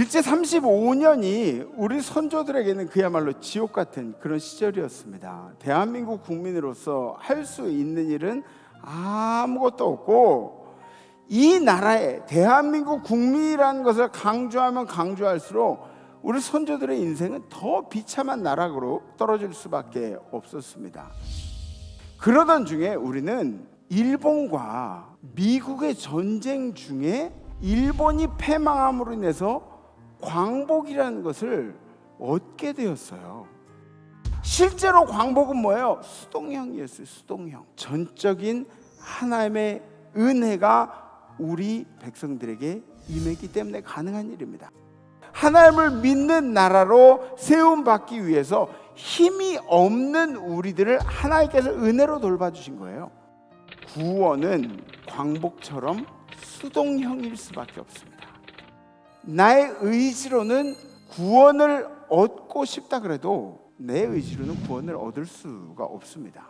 그렇게 35년이 우리 선조들에게는 그야말로 지옥 같은 그런 시절이었습니다. 대한민국 국민으로서 할 수 있는 일은 아무것도 없고 이 나라에 대한민국 국민이라는 것을 강조하면 강조할수록 우리 선조들의 인생은 더 비참한 나락으로 떨어질 수밖에 없었습니다. 그러던 중에 우리는 일본과 미국의 전쟁 중에 일본이 패망함으로 인해서 광복이라는 것을 얻게 되었어요. 실제로 광복은 뭐예요? 수동형이었어요. 수동형. 전적인 하나님의 은혜가 우리 백성들에게 임했기 때문에 가능한 일입니다. 하나님을 믿는 나라로 세움 받기 위해서 힘이 없는 우리들을 하나님께서 은혜로 돌봐주신 거예요. 구원은 광복처럼 수동형일 수밖에 없습니다. 나의 의지로는 구원을 얻고 싶다 그래도 내 의지로는 구원을 얻을 수가 없습니다.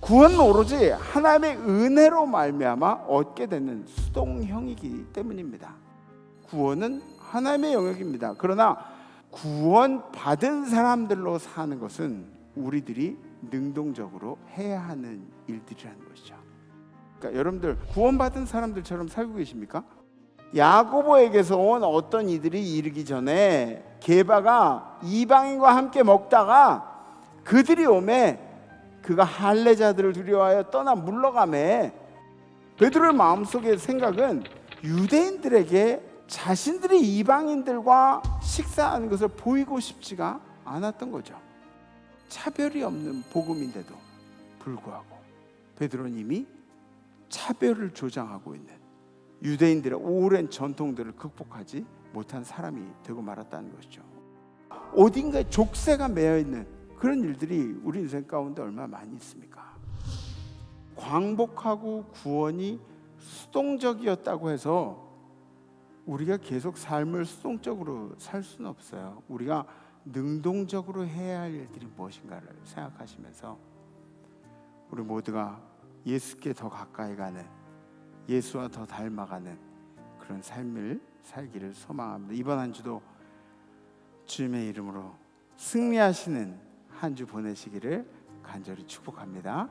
구원은 오로지 하나님의 은혜로 말미암아 얻게 되는 수동형이기 때문입니다. 구원은 하나님의 영역입니다. 그러나 구원 받은 사람들로 사는 것은 우리들이 능동적으로 해야 하는 일들이라는 것이죠. 그러니까 여러분들 구원받은 사람들처럼 살고 계십니까? 야고보에게서 온 어떤 이들이 이르기 전에 게바가 이방인과 함께 먹다가 그들이 오매 그가 할례자들을 두려워하여 떠나 물러가매 베드로의 마음속의 생각은 유대인들에게 자신들이 이방인들과 식사하는 것을 보이고 싶지가 않았던 거죠. 차별이 없는 복음인데도 불구하고 베드로님이 차별을 조장하고 있는 유대인들의 오랜 전통들을 극복하지 못한 사람이 되고 말았다는 것이죠. 어딘가에 족쇄가 매여 있는 그런 일들이 우리 인생 가운데 얼마나 많이 있습니까? 광복하고 구원이 수동적이었다고 해서 우리가 계속 삶을 수동적으로 살 수는 없어요. 우리가 능동적으로 해야 할 일들이 무엇인가를 생각하시면서 우리 모두가 예수께 더 가까이 가는 예수와 더 닮아가는 그런 삶을 살기를 소망합니다. 이번 한 주도 주님의 이름으로 승리하시는 한 주 보내시기를 간절히 축복합니다.